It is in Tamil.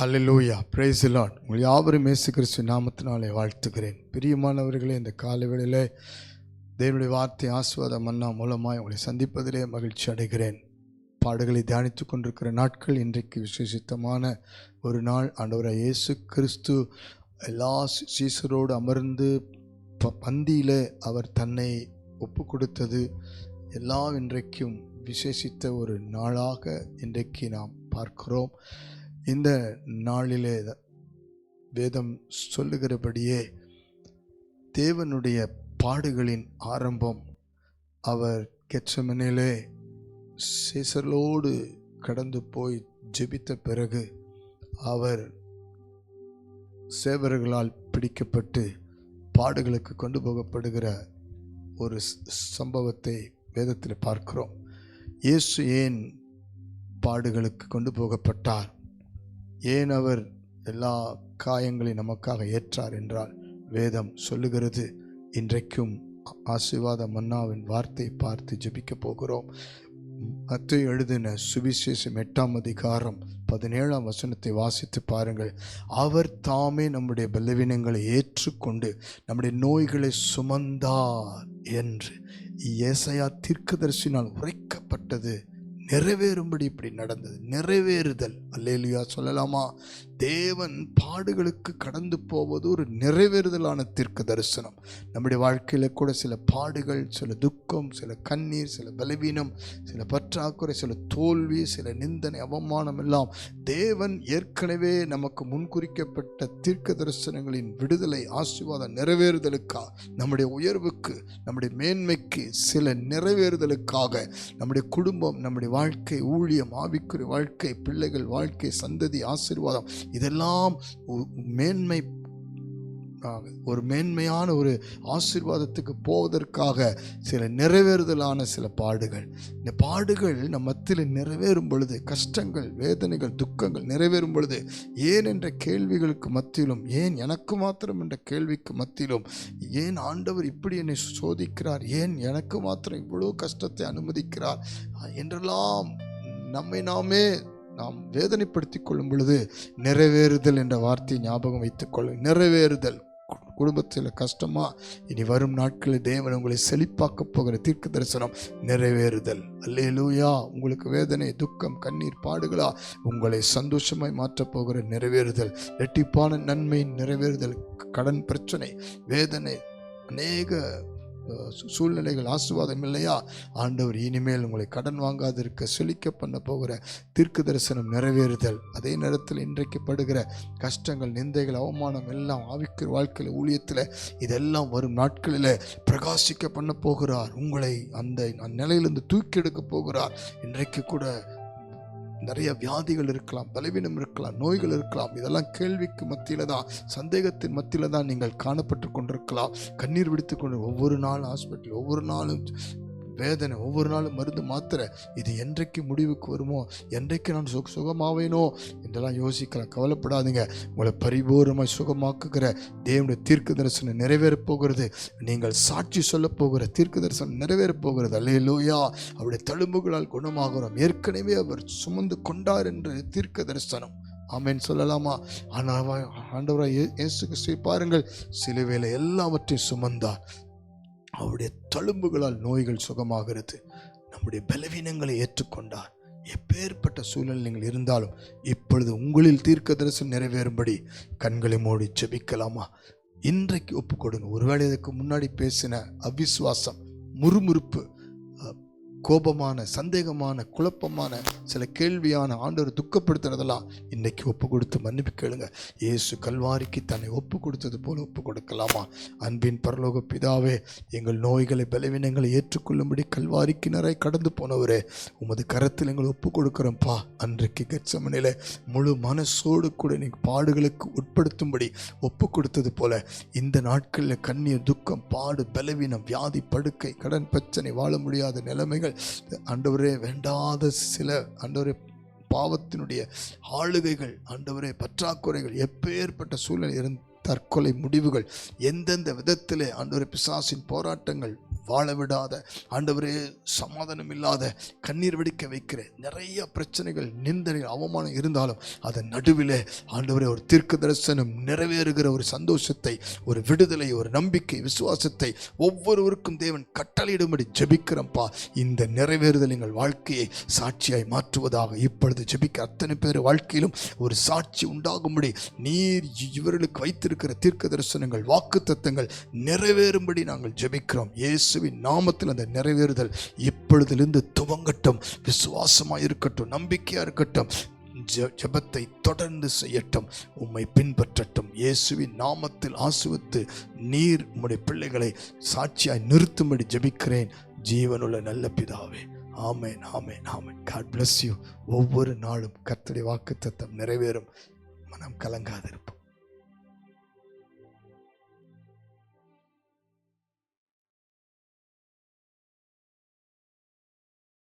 ஹலலூயா praise லாட் உங்கள் யாவரும் இயேசு கிறிஸ்து நாமத்தினாலே வாழ்த்துக்கிறேன் பிரியமானவர்களே இந்த காலை தேவனுடைய வார்த்தை ஆசுவாத மன்னா மூலமாக உங்களை சந்திப்பதிலே மகிழ்ச்சி அடைகிறேன். பாடுகளை தியானித்துக் கொண்டிருக்கிற நாட்கள் இன்றைக்கு விசேஷித்தமான ஒரு நாள். ஆண்டவராக இயேசு கிறிஸ்து எல்லா சீசரோடு அமர்ந்து ப பந்தியில் அவர் தன்னை ஒப்பு கொடுத்தது எல்லாம் இன்றைக்கும் விசேஷித்த ஒரு நாளாக இன்றைக்கு நாம் பார்க்கிறோம். இந்த நாளிலே வேதம் சொல்லுகிறபடியே தேவனுடைய பாடுகளின் ஆரம்பம் அவர் கெச்சமனிலே சீசலோடு கடந்து போய் ஜெபித்த பிறகு அவர் சேவர்களால் பிடிக்கப்பட்டு பாடுகளுக்கு கொண்டு போகப்படுகிற ஒரு சம்பவத்தை வேதத்தில் பார்க்கிறோம். இயேசு ஏன் பாடுகளுக்கு கொண்டு போகப்பட்டார்? ஏன் அவர் எல்லா காயங்களை நமக்காக ஏற்றார் என்றால் வேதம் சொல்லுகிறது. இன்றைக்கும் ஆசீர்வாத மன்னாவின் வார்த்தை பார்த்து ஜபிக்க போகிறோம். மத்திய எழுதின சுவிசேஷம் எட்டாம் அதிகாரம் பதினேழாம் வசனத்தை வாசித்து பாருங்கள். அவர் தாமே நம்முடைய பலவீனங்களை ஏற்றுக்கொண்டு நம்முடைய நோய்களை சுமந்தார் என்று ஏசையா தீர்க்கதரிசினால் உரைக்கப்பட்டது. நிறைவேறும்படி இப்படி நடந்தது. நிறைவேறுதல். அல்லேலுயா சொல்லலாமா? தேவன் பாடுகளுக்கு கடந்து போவது ஒரு நிறைவேறுதலான தீர்க்க தரிசனம் நம்முடைய வாழ்க்கையில் கூட சில பாடுகள் சில துக்கம் சில கண்ணீர் சில பலவீனம் சில பற்றாக்குறை சில தோல்வி சில நிந்தனை அவமானம் எல்லாம் தேவன் ஏற்கனவே நமக்கு முன்குறிக்கப்பட்ட தீர்க்க தரிசனங்களின் விடுதலை ஆசீர்வாத நிறைவேறுதலுக்காக நம்முடைய உயர்வுக்கு நம்முடைய மேன்மைக்கு சில நிறைவேறுதலுக்காக நம்முடைய குடும்பம் நம்முடைய வாழ்க்கை ஊழியம் ஆவிக்குரிய வாழ்க்கை பிள்ளைகள் வாழ்க்கை சந்ததி ஆசீர்வாதம் இதெல்லாம் மேன்மை ஒரு மேன்மையான ஒரு ஆசீர்வாதத்துக்கு போவதற்காக சில நிறைவேறுதலான சில பாடுகள். இந்த பாடுகள் நம் மத்தியில் நிறைவேறும் பொழுது கஷ்டங்கள் வேதனைகள் துக்கங்கள் நிறைவேறும் பொழுது ஏன் என்ற கேள்விகளுக்கு மத்தியிலும் ஏன் எனக்கு மாத்திரம் என்ற கேள்விக்கு மத்தியிலும் ஏன் ஆண்டவர் இப்படி என்னை சோதிக்கிறார்? ஏன் எனக்கு மாத்திரம் இவ்வளோ கஷ்டத்தை அனுமதிக்கிறார்? என்றெல்லாம் நம்மை நாமே நாம் வேதனைப்படுத்தி கொள்ளும் பொழுது நிறைவேறுதல் என்ற வார்த்தையை ஞாபகம் வைத்துக்கொள்ள நிறைவேறுதல். கு- குடும்பத்தில் கஷ்டமா இனி வரும் நாட்களில் தேவன் உங்களை செழிப்பாக்க போகிற தீர்க்க தரிசனம் நிறைவேறுதல். அல்லேலூயா. உங்களுக்கு வேதனை துக்கம் கண்ணீர் பாடுகளா உங்களை சந்தோஷமாய் மாற்றப் போகிற நிறைவேறுதல். இரட்டிப்பான நன்மை நிறைவேறுதல் கடன் பிரச்சனை வேதனை அநேக சூழ்நிலைகள் ஆசுவாதம் இல்லையா? ஆண்டவர் இனிமேல் உங்களை கடன் வாங்காதிருக்க செழிக்க பண்ண போகிற தீர்க்கு தரிசனம் நிறைவேறுதல். அதே நேரத்தில் இன்றைக்கு படுகிற கஷ்டங்கள் நிந்தைகள் அவமானம் எல்லாம் ஆவிக்கிற வாழ்க்கையில் ஊழியத்தில் இதெல்லாம் வரும் நாட்களில் பிரகாசிக்க பண்ண போகிறார். உங்களை அந்த நிலையிலிருந்து தூக்கி எடுக்க போகிறார். இன்றைக்கு கூட நிறைய வியாதிகள் இருக்கலாம் பலவீனம் இருக்கலாம் நோய்கள் இருக்கலாம். இதெல்லாம் கேள்விக்கு மத்தியில் தான் சந்தேகத்தின் மத்தியில் தான் நீங்கள் காணப்பட்டு கொண்டிருக்கலாம். கண்ணீர் விடுத்து கொண்டு ஒவ்வொரு நாளும் ஹாஸ்பிட்டல் ஒவ்வொரு நாளும் வேதனை ஒவ்வொரு நாளும் மருந்து மாத்திரை இது என்றைக்கு முடிவுக்கு வருமோ என்றைக்கு நான் சுக சுகமாவேனோ என்றெல்லாம் யோசிக்கலாம் கவலைப்படாதீங்க. உங்களை பரிபூர்ணமாய் சுகமாக்குகிற தேவனுடைய தீர்க்க தரிசனம் நிறைவேறப் போகிறது. நீங்கள் சாட்சி சொல்லப் போகிற தீர்க்க தரிசனம் நிறைவேறப் போகிறது. அல்லேலூயா. அவருடைய தழும்புகளால் குணமாகிறோம். ஏற்கனவே அவர் சுமந்து கொண்டார் என்று தீர்க்க தரிசனம். ஆமேன் சொல்லலாமா? ஆனால் ஆண்டவராக இயேசுக்கு இயேசு பாருங்கள். சிலுவையில் எல்லாவற்றையும் சுமந்தார். அவருடைய தழும்புகளால் நோய்கள் சுகமாகிறது. நம்முடைய பலவீனங்களை ஏற்றுக்கொண்டார். எப்பேற்பட்ட சூழல் நீங்கள் இருந்தாலும் இப்பொழுது உங்களில் தீர்க்க தரிசனம் நிறைவேறும்படி கண்களை மூடி ஜெபிக்கலாமா? இன்றைக்கு ஒப்பு கொடுங்க ஒருவேளை இதுக்கு முன்னாடி பேசின அவிஸ்வாசம் முறுமுறுப்பு கோபமான சந்தேகமான குழப்பமான சில கேள்வியான ஆண்டவர் துக்கப்படுத்துறதெல்லாம் இன்னைக்கு ஒப்பு கொடுத்து மன்னிப்பு கேளுங்க. இயேசு கல்வாரிக்கு தன்னை ஒப்பு கொடுத்தது போல் ஒப்பு கொடுக்கலாமா அன்பின் பரலோக பிதாவே எங்கள் நோய்களை பலவீனங்களை ஏற்றுக்கொள்ளும்படி கல்வாரிக்கு நிறைய கடந்து போனவரே உமது கரத்தில் எங்களை ஒப்பு கொடுக்குறோம்ப்பா அன்றைக்கு கெச்சமனில முழு மனசோடு கூட நீங்கள் பாடுகளுக்கு உட்படுத்தும்படி ஒப்பு கொடுத்தது போல இந்த நாட்களில் கண்ணீர் துக்கம் பாடு பலவீனம் வியாதி படுக்கை கடன் பிரச்சனை வாழ முடியாத நிலைமைகள் ஆண்டவரே வேண்டாத சில ஆண்டவரே பாவத்தினுடைய ஆளுகைகள் ஆண்டவரே பற்றாக்குறைகள் எப்பேற்பட்ட சூழ்நிலை இருந்து தற்கொலை முடிவுகள் எந்தெந்த விதத்தில் ஆண்டவர் பிசாசின் போராட்டங்கள் வாழ விடாத ஆண்டவரே சமாதானம் இல்லாத கண்ணீர் வெடிக்க வைக்கிற நிறைய பிரச்சனைகள் நிந்தனைகள் அவமானம் இருந்தாலும் அதன் நடுவில் ஆண்டவரே ஒரு தீர்க்க தரிசனம் நிறைவேறுகிற ஒரு சந்தோஷத்தை ஒரு விடுதலை ஒரு நம்பிக்கை விசுவாசத்தை ஒவ்வொருவருக்கும் தேவன் கட்டளையிடும்படி ஜெபிக்கிறோம்ப்பா இந்த நிறைவேறுதல் எங்கள் வாழ்க்கையை சாட்சியாய் மாற்றுவதாக இப்பொழுது ஜெபிக்க அத்தனை பேர் வாழ்க்கையிலும் ஒரு சாட்சி உண்டாகும்படி நீர் இவர்களுக்கு இருக்கிற தீர்க்க தரிசனங்கள் வாக்கு தத்தங்கள் நிறைவேறும்படி நாங்கள் ஜெபிக்கிறோம். இயேசுவின் நாமத்தில் அந்த நிறைவேறுதல் இப்பொழுதிலிருந்து துவங்கட்டும் விசுவாசமாக இருக்கட்டும் நம்பிக்கையாக இருக்கட்டும் ஜெ- ஜெபத்தை தொடர்ந்து செய்யட்டும் உம்மை பின்பற்றட்டும். இயேசுவின் நாமத்தில் ஆசுவத்து நீர் உம்முடைய பிள்ளைகளை சாட்சியாய் நிறுத்தும்படி ஜெபிக்கிறேன். ஜீவனுள்ள நல்ல பிதாவே ஆமேன் ஆமேன் ஆமேன். காட் பிளஸ் யூ ஒவ்வொரு நாளும் கத்தடி வாக்கு தத்தம் நிறைவேறும். மனம் கலங்காதிருப்போம்.